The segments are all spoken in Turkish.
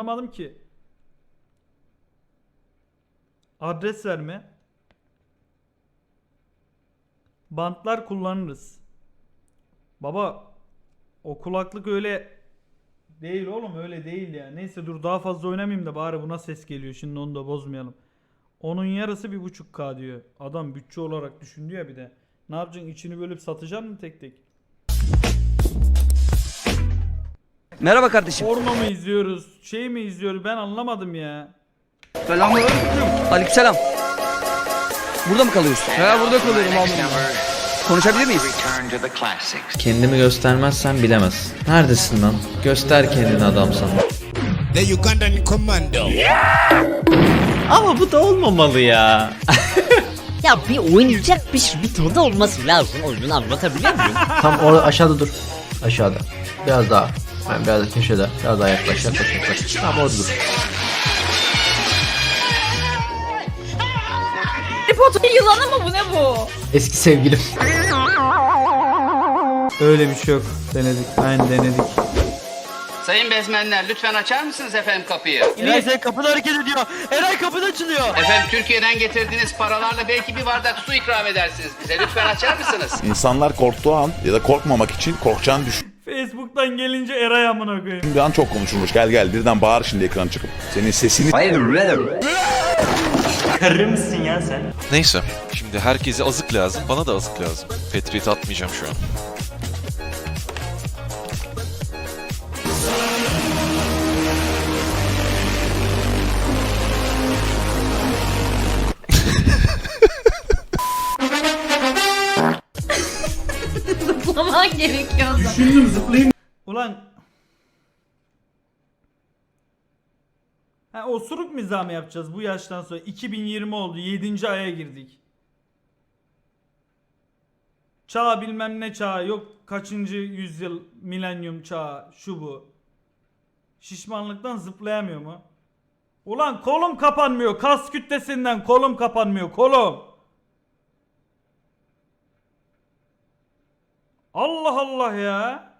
anlamadım ki. Adres verme. Bantlar kullanırız. Baba o kulaklık öyle değil oğlum öyle değil ya. Neyse dur daha fazla oynamayayım da bari buna ses geliyor. Şimdi onu da bozmayalım. Onun yarısı bir buçuk K diyor. Adam bütçe olarak düşündü ya bir de. Ne yapacaksın içini bölüp satacaksın mı tek tek? Merhaba kardeşim. Porno mu izliyoruz? Şey mi izliyoruz? Ben anlamadım ya. Aleykümselam. Burada mı kalıyorsun? Ha burada kalıyorum abi. Konuşabilir miyiz? Kendimi göstermezsen bilemez. Neredesin lan? Göster kendini adamsan. The Ugandan commando. Ama bu da olmamalı ya. Ya bir oynayacakmış bir tadı olması lazım oyunu anlatabiliyor muyum? Tam orada aşağıda dur. Aşağıda. Biraz daha. Yani biraz da köşede. Biraz daha yaklaş yaklaş yaklaş. Tamam orada dur. Harry Potter yılanı mı bu ne bu? Eski sevgilim. Öyle bir şey yok. Denedik. Aynen denedik. Sayın bezmenler lütfen açar mısınız efendim kapıyı? Eray sen kapıda hareket ediyor. Eray kapıda açılıyor. Efendim Türkiye'den getirdiğiniz paralarla belki bir bardak su ikram edersiniz bize. Lütfen açar mısınız? İnsanlar korktuğu an ya da korkmamak için korkacağını Facebook'tan gelince Eray amına koyayım. düşündüğü an çok konuşulmuş. Gel gel birden bağır şimdi ekran çıkıp. Senin sesini Neyse. Şimdi herkese azık lazım. Bana da azık lazım. Petrit atmayacağım şu an. Gerekiyordu. Düşündüm zıplayayım. Ulan. Ha osuruk mizahı yapacağız bu yaştan sonra? 2020 oldu. 7. aya girdik. Çağ bilmem ne çağı yok kaçıncı yüzyıl milenyum çağı şu bu. Şişmanlıktan zıplayamıyor mu? Ulan kolum kapanmıyor. Kas kütlesinden kolum kapanmıyor. Kolum. Allah Allah ya.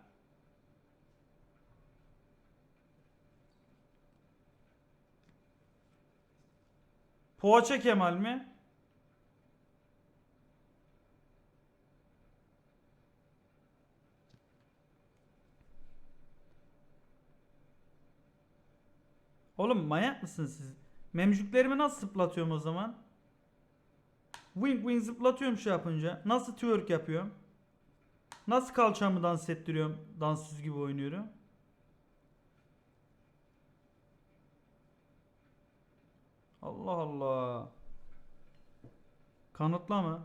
Poğaça Kemal mi? Oğlum manyak mısınız siz? Memcüklerimi nasıl zıplatıyorum o zaman? Wing wing zıplatıyorum şey yapınca. Nasıl twerk yapıyorum? Nasıl kalçamı dans ettiriyorum? Dansöz gibi oynuyorum. Allah Allah. Kanıtla mı?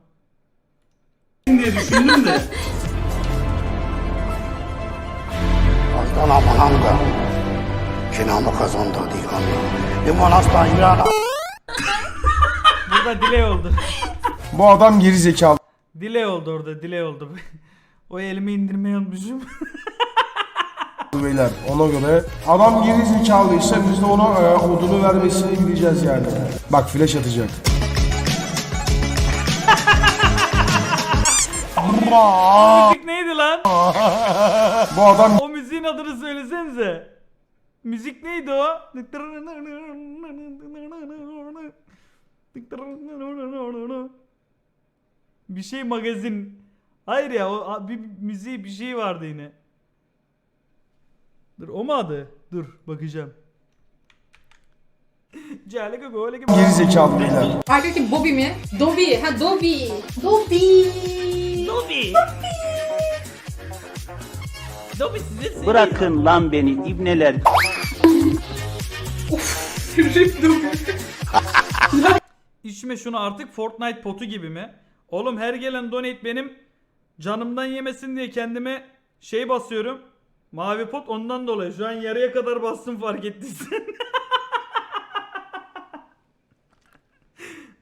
diye düşündüm de. Aslan amananda. Cenabı kazandı dikanlı. Liman aslan İmran'a. Burada delay oldu. Bu adam geri zekalı. delay oldu orada delay oldu. o elimi indirmeyi unutmuşum. beyler ona göre. Adam geri zekalıysa biz de ona e, odunu vermesini bileceğiz yani. Bak flash atacak. Müzik neydi lan? Bu adam O müziğin adını söylesenize. Müzik neydi o? Bir şey magazin. Hayır ya o bir müziği bir şey vardı yine. Dur o mu adı? Dur bakacağım. Cale böyle gibi. geri zekalı beyler. Arkadaki Bobby mi? Dobby. Ha Dobby. Dobby. Dobby. Dobby size seviyor. Bırakın lan beni ibneler. İçme şunu artık Fortnite potu gibi mi? Oğlum her gelen donate benim canımdan yemesin diye kendime şey basıyorum. Mavi pot ondan dolayı. Şu an yarıya kadar bastım fark ettiysen.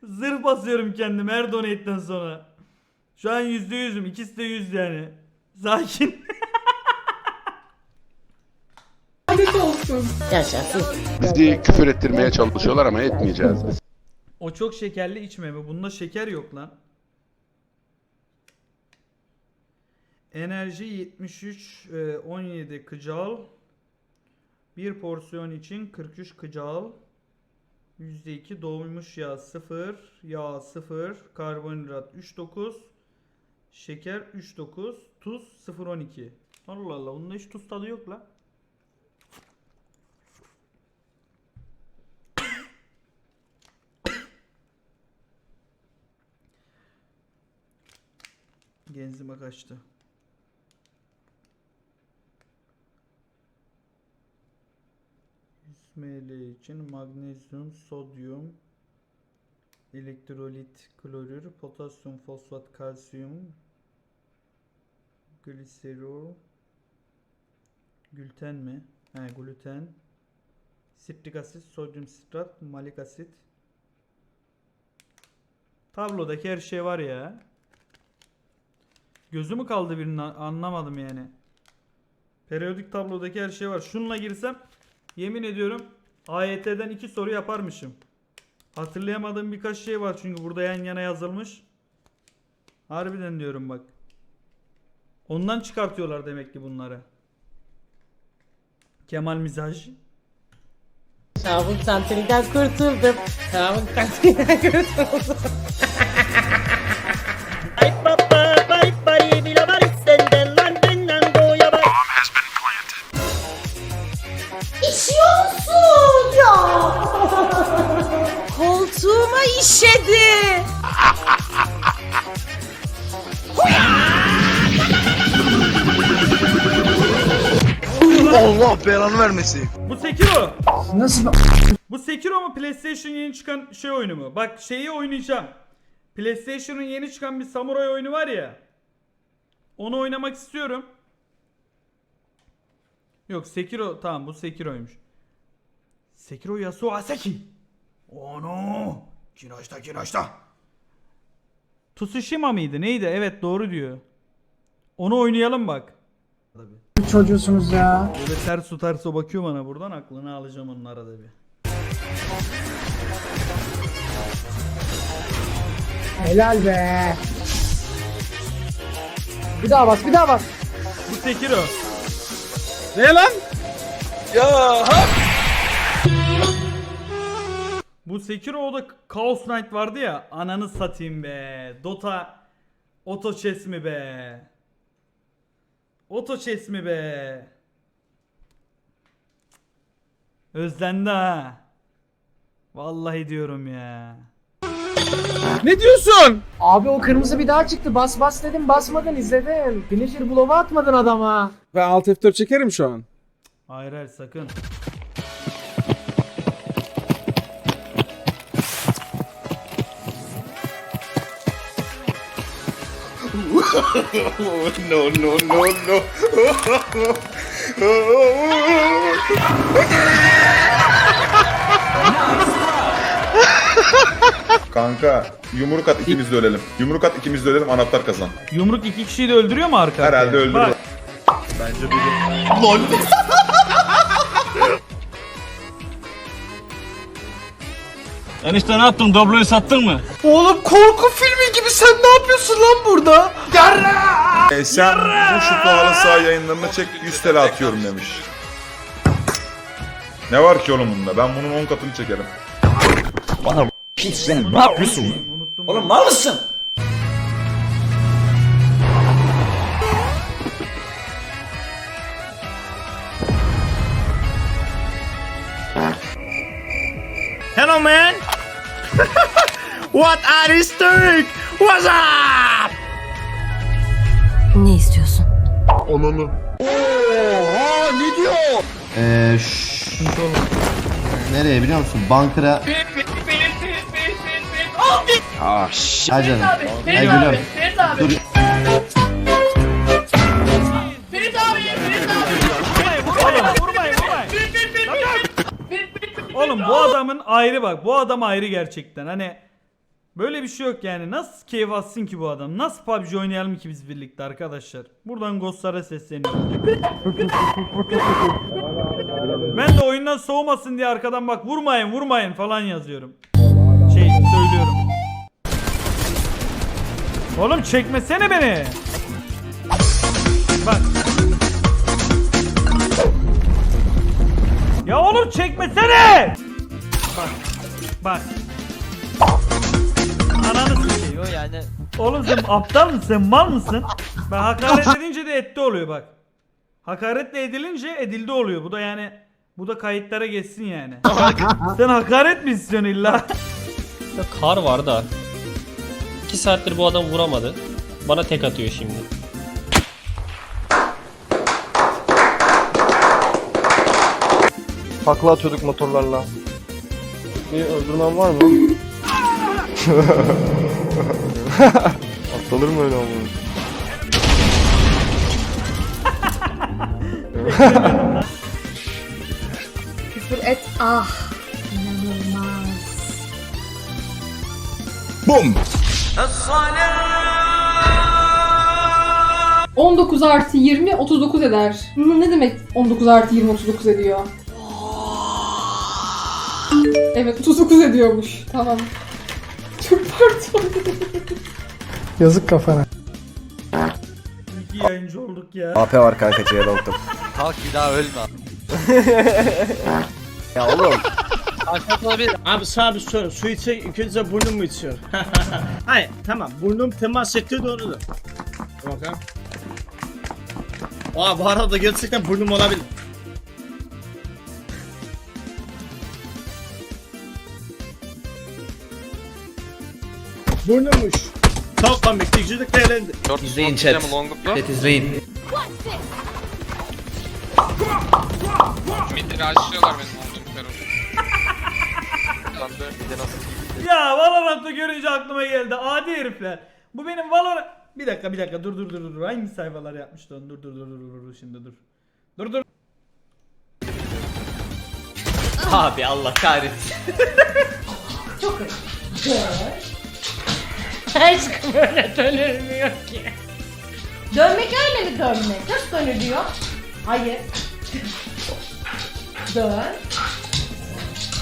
Zırh basıyorum kendime her donate'den sonra. Şu an yüzde yüzüm. İkisi de yüz yani. Sakin. Yaşasın. bizi küfür ettirmeye çalışıyorlar ama etmeyeceğiz biz. o çok şekerli içme mi? Bunda şeker yok lan. Enerji 73 e, 17 kcal Bir porsiyon için 43 kcal. %2 doymuş yağ 0, yağ 0, karbonhidrat 3.9, şeker 3.9, tuz 0.12. Allah Allah bunda hiç tuz tadı yok la. Genzime kaçtı. Ml için magnezyum, sodyum, elektrolit, klorür, potasyum, fosfat, kalsiyum, gliserol, gluten mi? He gluten, sitrik asit, sodyum sitrat, malik asit. Tablodaki her şey var ya. Gözü mü kaldı birinin a- anlamadım yani. Periyodik tablodaki her şey var. Şununla girsem yemin ediyorum AYT'den iki soru yaparmışım. Hatırlayamadığım birkaç şey var çünkü burada yan yana yazılmış. Harbiden diyorum bak. Ondan çıkartıyorlar demek ki bunları. Kemal Mizaj. Tavuk santrinden kurtuldum. Tavuk santrinden kurtuldum. Nasıl Bu Sekiro mu PlayStation yeni çıkan şey oyunu mu? Bak şeyi oynayacağım. PlayStation'ın yeni çıkan bir samuray oyunu var ya. Onu oynamak istiyorum. Yok Sekiro tamam bu Sekiro'ymuş. Sekiro Yasuo Asaki. Ono. Kinoşta Kinoşta. Tsushima mıydı? Neydi? Evet doğru diyor. Onu oynayalım bak. Çocuğusunuz ya? Böyle ters su ters o bakıyor bana buradan aklını alacağım onun arada bir. Helal be. Bir daha bas, bir daha bas. Bu Sekiro. Ne lan? Bu Sekiro'da Chaos Knight vardı ya. Ananı satayım be. Dota Auto Chess mi be? Auto Chess mi be? Özlendi ha. Vallahi diyorum ya. Ne diyorsun? Abi o kırmızı bir daha çıktı. Bas bas dedim, basmadın, izledin. Finisher blow'a atmadın adama. Ben alt F4 çekerim şu an. Hayır hayır sakın. no no no no. Kanka yumruk at ikimiz de ölelim. Yumruk at ikimiz de ölelim anahtar kazan. Yumruk iki kişiyi de öldürüyor mu arka? Herhalde arkaya? öldürür. Bak, Bence de. Enişte ne yaptın? Dobloyu sattın mı? Oğlum korku filmi gibi sen ne yapıyorsun lan burada? E, sen bu şutla halı saha yayınlarına çek 100 TL atıyorum demiş. Ne var ki oğlum bunda? Ben bunun 10 katını çekerim. unuttum. Oğlum Mal mısın? Hello man. What are you doing? What's up? Ne istiyorsun? Eee Nereye biliyor musun? Bankara. Ah Hay canım. Hay gülüm. Dur. Oğlum bu adamın ayrı bak. Bu adam ayrı gerçekten. Hani böyle bir şey yok yani. Nasıl keyif atsın ki bu adam? Nasıl PUBG oynayalım ki biz birlikte arkadaşlar? Buradan Ghostlara sesleniyorum. ben de oyundan soğumasın diye arkadan bak vurmayın vurmayın falan yazıyorum. Şey söylüyorum. Oğlum çekmesene beni. Bak. çekmesene. Bak. Bak. Ananı sikeyim. yani Oğlum sen aptal mısın? Sen mal mısın? Bak hakaret edince de etti oluyor bak. Hakaretle edilince edildi oluyor. Bu da yani bu da kayıtlara geçsin yani. sen hakaret mi istiyorsun illa? kar var da 2 saattir bu adam vuramadı. Bana tek atıyor şimdi. Takla atıyorduk motorlarla. Bir öldürmen var mı? Atılır mı öyle olmalı? Küfür et. Ah. İnanılmaz. Bum. 19 artı 20 39 eder. Ne demek 19 artı 20 39 ediyor? Evet 39 ediyormuş. Tamam. Çok pardon. Yazık kafana. İki yayıncı olduk ya. AP var kanka C'ye doktum. Kalk bir daha ölme. Ya oğlum. Abi sana bir soru. Su içecek ilk önce burnum mu içiyor? Hayır tamam burnum temas ettiği doğrudur. Dur Bakalım. Aa bu arada gerçekten burnum olabilir. Burnummuş. Çok komik. Ticicilik değerlendi. İzleyin chat. Chat izleyin. Ya Valorant'ı görünce aklıma geldi. Adi herifler. Bu benim Valorant... Bir dakika bir dakika dur dur dur dur. Hangi sayfalar yapmıştı onu? Dur dur dur dur dur, şimdi dur. Dur dur. Abi Allah kahretsin. Aşkım öyle dönülmüyor ki. Dönmek öyle mi dönmek? Nasıl dönülüyor? Hayır. Dön.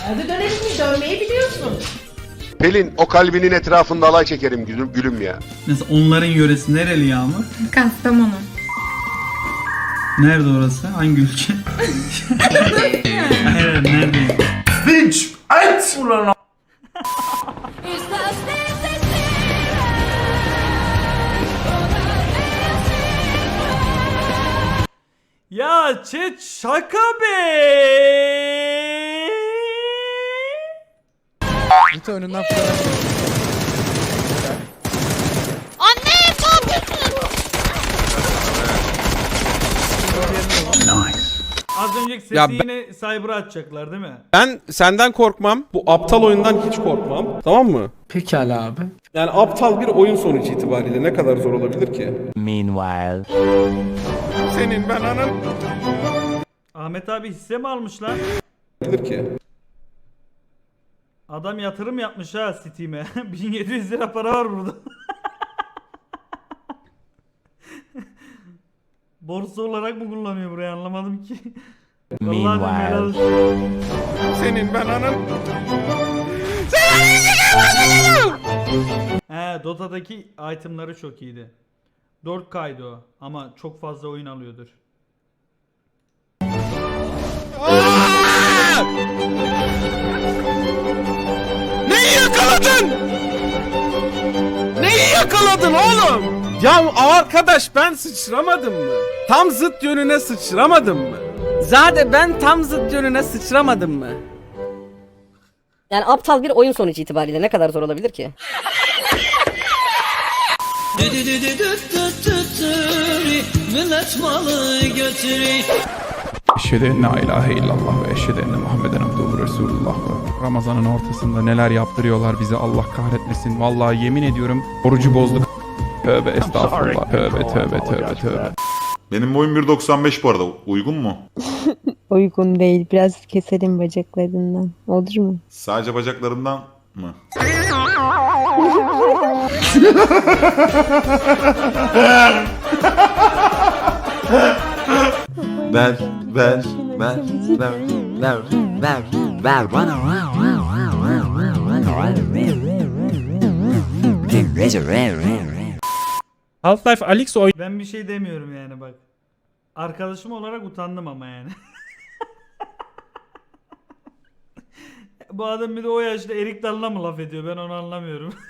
Hadi dönelim mi? Dönmeyi biliyorsun. Pelin o kalbinin etrafında alay çekerim gülüm, gülüm ya. Mesela onların yöresi nereli Yağmur? Kastamonu. Nerede orası? Hangi ülke? Hayır nerede? Bitch! Et! Ulan Ya chat şaka be. Anne ne yapıyorsun? Önceki sesi Ya ben- yine Cyber'a atacaklar değil mi? Ben senden korkmam. Bu aptal oyundan hiç korkmam. Tamam mı? Pekala abi. Yani aptal bir oyun sonucu itibariyle ne kadar zor olabilir ki? Meanwhile. Senin ben anan Ahmet abi hisse mi almış lan? bilir ki. Adam yatırım yapmış ha Steam'e. 1700 lira para var burada. Borsa olarak mı kullanıyor burayı anlamadım ki. Olsun. Senin ben anan He Dota'daki itemları çok iyiydi. 4K'ydı o ama çok fazla oyun alıyordur. Neyi yakaladın? Neyi yakaladın oğlum? Ya arkadaş ben sıçramadım mı? Tam zıt yönüne sıçramadım mı? Zaten ben tam zıt yönüne sıçramadım mı? Yani aptal bir oyun sonucu itibariyle ne kadar zor olabilir ki? Eşhedü en la ilahe illallah ve eşhedü enne Muhammeden abduhu resulullah. Ramazanın ortasında neler yaptırıyorlar bize Allah kahretmesin. Vallahi yemin ediyorum orucu bozduk. Tövbe estağfurullah. Tövbe tövbe tövbe tövbe. Benim boyum 1.95 bu arada. Uygun mu? Uygun değil. Biraz keselim bacaklarından. Olur mu? Sadece bacaklarından mı? Ver, ver, ver, ver, ver, ver, ver bana. Half-Life Alyx oyun Ben bir şey demiyorum yani bak. Arkadaşım olarak utandım ama yani. bu adam bir de o yaşta erik dalına mı laf ediyor ben onu anlamıyorum.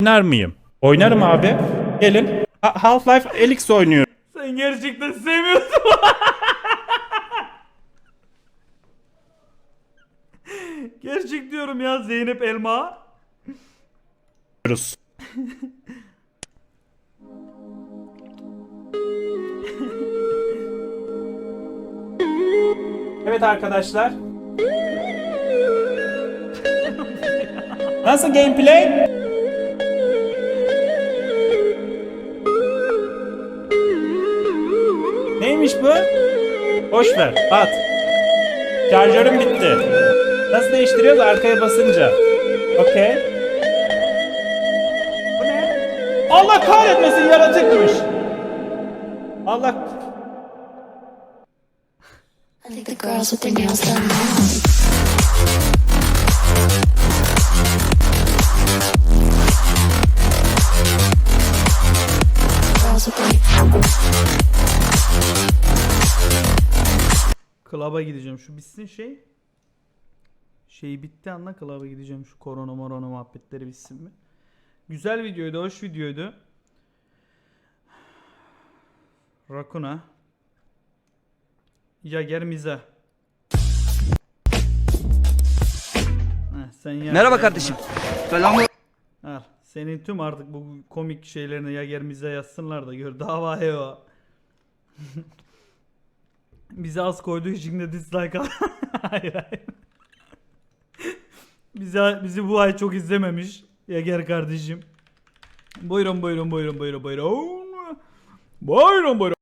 Oynar mıyım? Oynarım abi. Gelin. Half-Life Alyx oynuyorum. Sen gerçekten sevmiyorsun. Gerçek diyorum ya Zeynep Elma. Evet arkadaşlar. Nasıl gameplay? Neymiş bu? Boş ver, at. Şarjörüm bitti. Nasıl değiştiriyoruz? Arkaya basınca. Okey. Allah kahretmesin yaratıkmış. Allah Klaba gideceğim şu bitsin şey. Şey bitti anla klaba gideceğim şu korona morona muhabbetleri bitsin mi? Güzel videoydu, hoş videoydu. Rakuna. Jager Miza. Heh, sen yap Merhaba kardeşim. Selam. Al. Senin tüm artık bu komik şeylerini Jager Miza yazsınlar da gör. Dava heva. Bize az koyduğu için de dislike al. hayır hayır. Bize, bizi bu ay çok izlememiş. Yager kardeşim. Buyurun buyurun buyurun buyurun buyurun. Buyurun buyurun.